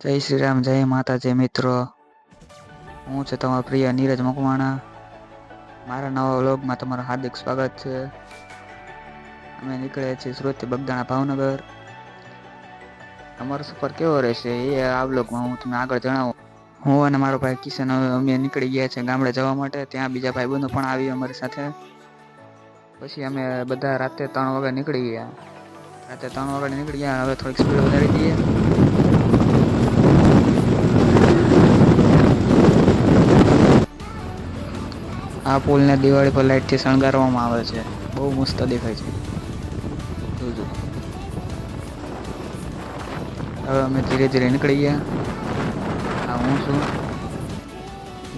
જય શ્રી રામ, જય માતાજી મિત્રો. હું છે તમારો પ્રિય નીરજ મકવાણા. મારા નવા વ્લોગમાં તમારું હાર્દિક સ્વાગત છે. અમે નીકળ્યા છીએ સુરતથી બગદાણા ભાવનગર. અમારો સફર કેવો રહેશે એ આ વ્લોગમાં હું તમને આગળ જણાવું. હું અને મારો ભાઈ કિશન અમે નીકળી ગયા છે ગામડે જવા માટે. ત્યાં બીજા ભાઈબંધો પણ આવી અમારી સાથે. પછી અમે બધા રાતે ત્રણ વાગે નીકળી ગયા. રાતે ત્રણ વાગે નીકળી ગયા, હવે થોડીક સ્પીડ વધારી દઈએ. આ પુલને દિવાળી પર લાઇટથી શણગારવામાં આવે છે. બહુ મસ્ત દેખાય છે. જોજો. હવે અમે ધીરે ધીરે નીકળી ગયા. આ હું છું.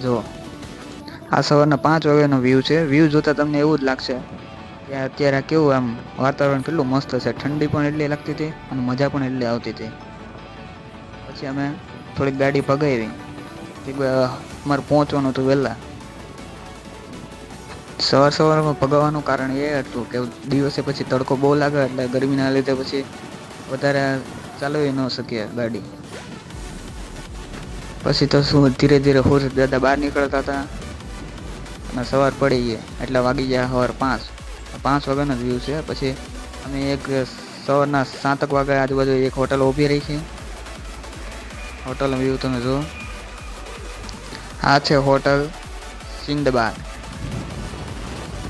જુઓ. આ સવારના પાંચ વાગ્યાનો વ્યૂ છે. વ્યૂ જોતા તમને એવું જ લાગશે કે અત્યારે કેવું આમ વાતાવરણ કેટલું મસ્ત છે. ઠંડી પણ એટલી લાગતી હતી અને મજા પણ એટલી આવતી હતી. પછી અમે થોડીક ગાડી ભગાવી. અમારે પહોંચવાનું હતું વહેલા. સવાર સવારમાં ભગાવવાનું કારણ એ હતું કે દિવસે પછી તડકો બહુ લાગે એટલે ગરમીના લીધે પછી વધારે ચાલવી ન શકીએ ગાડી. પછી તો શું, ધીરે ધીરે હોશ દાદા બહાર નીકળતા હતા અને સવાર પડી ગઈ, એટલે વાગી ગયા સવાર પાંચ. પાંચ વાગ્યાનો જ વ્યૂ છે, પછી અમે એક સવારના સાતક વાગે આજુબાજુ એક હોટલ ઊભી રહી છે. હોટલનો વ્યૂ તમે જુઓ. આ છે હોટલ સિંદબાદ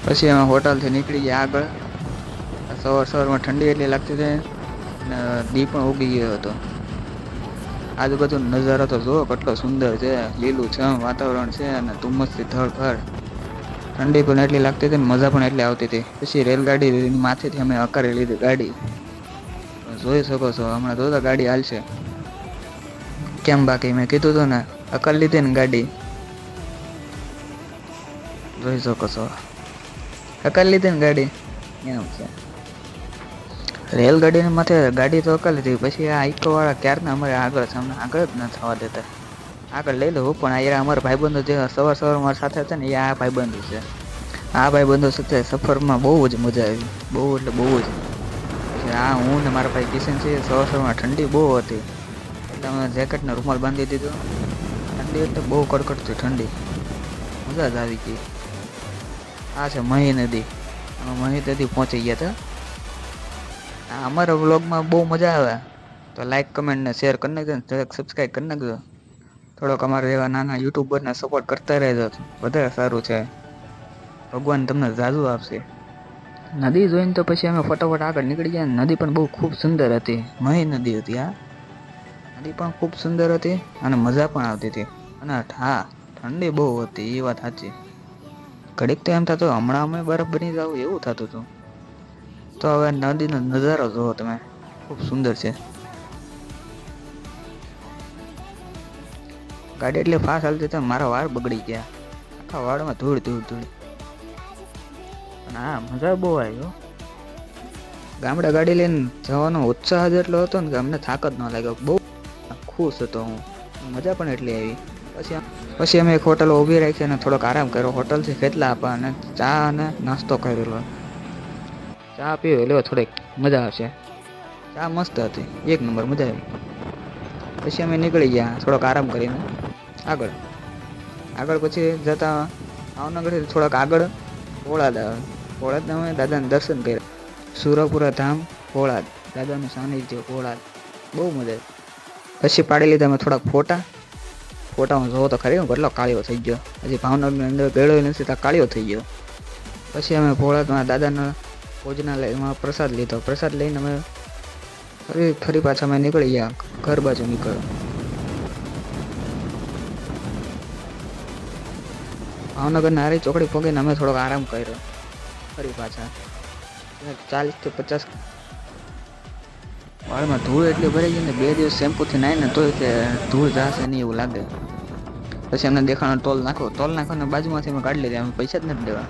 પછી અમે હોટલથી નીકળી ગયા આગળ. સવાર સવારમાં ઠંડી એટલી લાગતી હતી અને દી પણ ઉગી ગયો હતો. આજુબાજુ નજારો તો જુઓ કેટલો સુંદર છે. લીલું છમ વાતાવરણ છે અને ધુમ્મસથી ધડધડ. ઠંડી પણ એટલી લાગતી હતી ને મજા પણ એટલી આવતી હતી. પછી રેલગાડી માથેથી અમે હકારી લીધી ગાડી. જોઈ શકો છો, હમણાં જોતા ગાડી હાલશે. કેમ બાકી? મેં કીધું હતું ને અકલ લીધી ને ગાડી. જોઈ શકો છો. અકલ લીધી ને ગાડી. એમ છે. રેલગાડીની માથે ગાડી તો અકલ લીધી. પછી આ ઇકો વાળા ક્યારના? અમારે આગળ સામે આગળ જ ન થવા દેતા. આગળ લઈ લઉં પણ અહીંયા અમારા ભાઈબંધો જે સવાર સવાર મારા સાથે હતા ને, એ આ ભાઈબંધો છે. આ ભાઈબંધો સાથે સફરમાં બહુ જ મજા આવી. બહુ એટલે બહુ જ. આ હું ને મારા ભાઈ કિશન છે સવાર સવારમાં ઠંડી બહુ હતી. એટલે અમે જેકેટને રૂમાલ બાંધી દીધો. ઠંડી એટલે બહુ કડકડતી ઠંડી. મજા જ આવી ગઈ. આ છે મહી નદી. અમે મહી નદી પહોંચી ગયા હતા. અમારા વ્લોગમાં બહુ મજા આવે. તો લાઈક કમેન્ટ ને શેર કરી નાખજો ને સબસ્ક્રાઈબ કરી નાખજો. થોડોક અમારે એવા નાના યુટ્યુબરને સપોર્ટ કરતા રહેજો. વધારે સારું છે. ભગવાન તમને જાજુ આપશે. નદી જોઈને તો પછી અમે ફટાફટ આગળ નીકળી ગયા નદી પણ બહુ ખૂબ સુંદર હતી. મહી નદી હતી આ નદી પણ ખૂબ સુંદર હતી અને મજા પણ આવતી હતી. અને હા, ઠંડી બહુ હતી, એ વાત સાચી. ઘડીક તો એમ થતું, હમણાં અમે બરફ બની જાવ, એવું થતું હતું. તો હવે નદીનો નજારો જુઓ તમે. ખૂબ સુંદર છે. ગાડી એટલી ફાસ્ટ હાલતી હતી મારા વાળ બગડી ગયા. આખા વાળમાં ધૂળ ધૂળ ધૂળ. ના મજા બહુ આવી, હો. ગામડે ગાડી લઈને જવાનો ઉત્સાહ જ એટલો હતો ને કે અમને થાક જ ન લાગ્યો. બહુ ખુશ હતો હું. મજા પણ એટલી આવી. પછી પછી અમે એક હોટલ ઊભી રાખી અને થોડોક આરામ કર્યો. હોટલથી ખેતલા આપા અને ચા અને નાસ્તો કરેલો. ચા પીવી લ્યો થોડીક મજા આવશે. ચા મસ્ત હતી. એક નંબર મજા આવી. પછી અમે નીકળી ગયા. થોડોક આરામ કરીને. આગળ. આગળ પછી જતા ભાવનગરથી થોડાક આગળ પોળાદ આવે. પોળાદ અમે દાદાને દર્શન કર્યા. સુરપુરા ધામ, પોળાદ. દાદાનું સાનિધ્ય પોળાદ. બહુ મજા પછી પાડી લીધા અમે થોડાક ફોટા. ફોટામાં જોવો તો ખરી, કેટલો કાળિયો થઈ ગયો. હજી ભાવનગરની અંદર ગયેલો નથી ત્યાં કાળિયો થઈ ગયો. પછી અમે ભોળાતમાં દાદાના ભોજનાલયમાં પ્રસાદ લીધો. પ્રસાદ લઈને અમે ફરી ફરી પાછા અમે નીકળી ગયા. ઘર બાજુ નીકળ્યો. ભાવનગર નારી ચોકડી પગીને અમે થોડોક આરામ કર્યો. ફરી પાછા. ચાલીસથી પચાસ વાળમાં ધૂળ એટલી ભરાઈ ગઈ ને બે દિવસ શેમ્પૂથી નાહીને તોય કે ધૂળ જશે નહીં એવું લાગે. પછી એમને દેખાણો ટોલ નાખો. ટોલ નાખોને બાજુમાંથી અમે કાઢી લીધા અમે પૈસા જ નથી દેવા.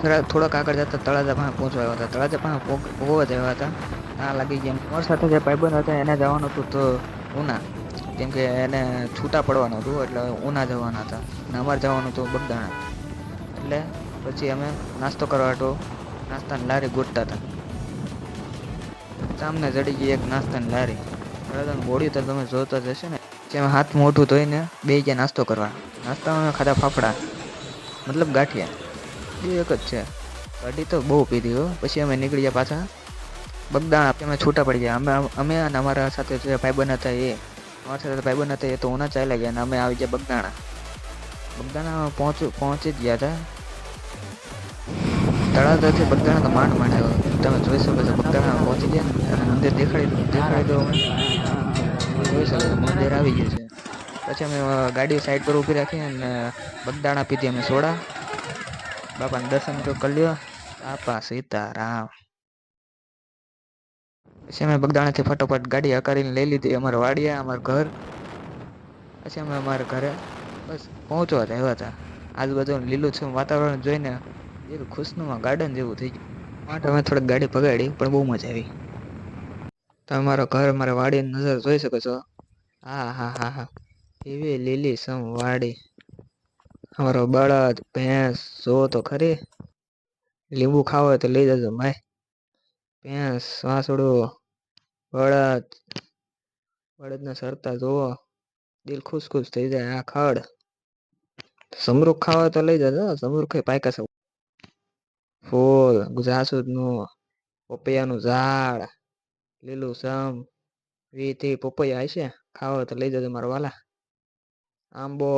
થોડા થોડાક આગળ જતા તળાજા પાસે પહોંચવા આવ્યા હતા. તળાજા પાસે પહોંચવા જ હતા. આ લાગી ગયા. અમારી સાથે જે ભાઈબંધ હતા, એને જવાનું હતું તો ઉના. કેમ કે એને છૂટા પડવાનું હતું, એટલે ઉના જવાના હતા. અને અમારે જવાનું હતું બગદાણા. એટલે પછી અમે નાસ્તો કરવા હતો નાસ્તાની લારી ગોતતા હતા. સામને ચડી ગઈ એક નાસ્તાની લારી. તળાજાનું બોડી તો તમે જોતા જ હશો ને. જેમાં હાથ મોઢું ધોઈને બે ગયા નાસ્તો કરવા. નાસ્તામાં ખાધા ફાફડા. મતલબ ગાંઠિયા. એ એક જ છે. ગાડી તો બહુ પીધી હો. પછી અમે નીકળી ગયા પાછા. બગદાણા અમે છૂટા પડી ગયા. અમે અમે અને અમારા સાથે જે ભાઈબંધ હતા એ. અમારા સાથે ભાઈબંધ હતા એ તો ઉના ચાલ્યા ગયા અને અમે આવી ગયા બગદાણા. બગદાણા પહોંચ પહોંચી જ ગયા હતા. તળાજાથી બગદાણા તો માંડ માંડ આવ્યો. તમે જોઈ શકો છો બગદાણા પહોંચી ગયા અને મંદિર દેખાડી દેખાડી દો જોઈ શકો મંદિર આવી ગયું છે. પછી અમે ગાડી સાઈડ પર ઊભી રાખી અને બગદાણા પીધી અમે સોડા. બાપાને દર્શન તો કરી લ્યો. બાપા સીતારામ. પછી અમે બગદાણાથી ફટોફટ ગાડી હકારીને લઈ લીધી. અમારા વાડિયા અમારું ઘર. પછી અમે અમારા ઘરે બસ પહોંચવા આવ્યા હતા. આજુબાજુ લીલું છે વાતાવરણ જોઈને એક ખુશનુમા ગાર્ડન જેવું થઈ ગયું. માટે અમે થોડીક ગાડી પગાડી, પણ બહુ મજા આવી. તમે મારો ઘર, મારા વાડીની નજર જોઈ શકો છો. હા હા હા હા. એવી લીલી સમ વાડી. અમારો બળદ, ભેંસ જોવો તો ખરી. લીંબુ ખાવો તો લઈ જજો માય ભેંસ વાસડું બળદ. બળદને સરતા જોવો. દિલ ખુશ ખુશ થઈ જાય. આ ખડ. સમરૂખ ખાવા તો લઈ જજો. સમરૂખ પાયકા છે. ફૂલ જાસૂદનું પપૈયાનું ઝાડ, લીલું સમ વીથી પપૈયા હશે ખાવા તો લઈ જજો મારા વાલા. આંબો,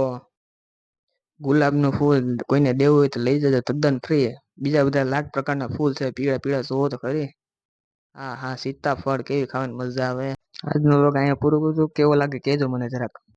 ગુલાબનું ફૂલ કોઈને દેવું હોય તો લઈ જજો, તદ્દન ફ્રી બીજા બધા લાખ પ્રકારના ફૂલ છે, પીળા પીળા જોવો તો ખરી. હા હા, સીતાફળ કેવી ખાવાની મજા આવે. આજનો લોક અહીંયા પૂરું પૂરું કેવો લાગે કહેજો મને જરાક.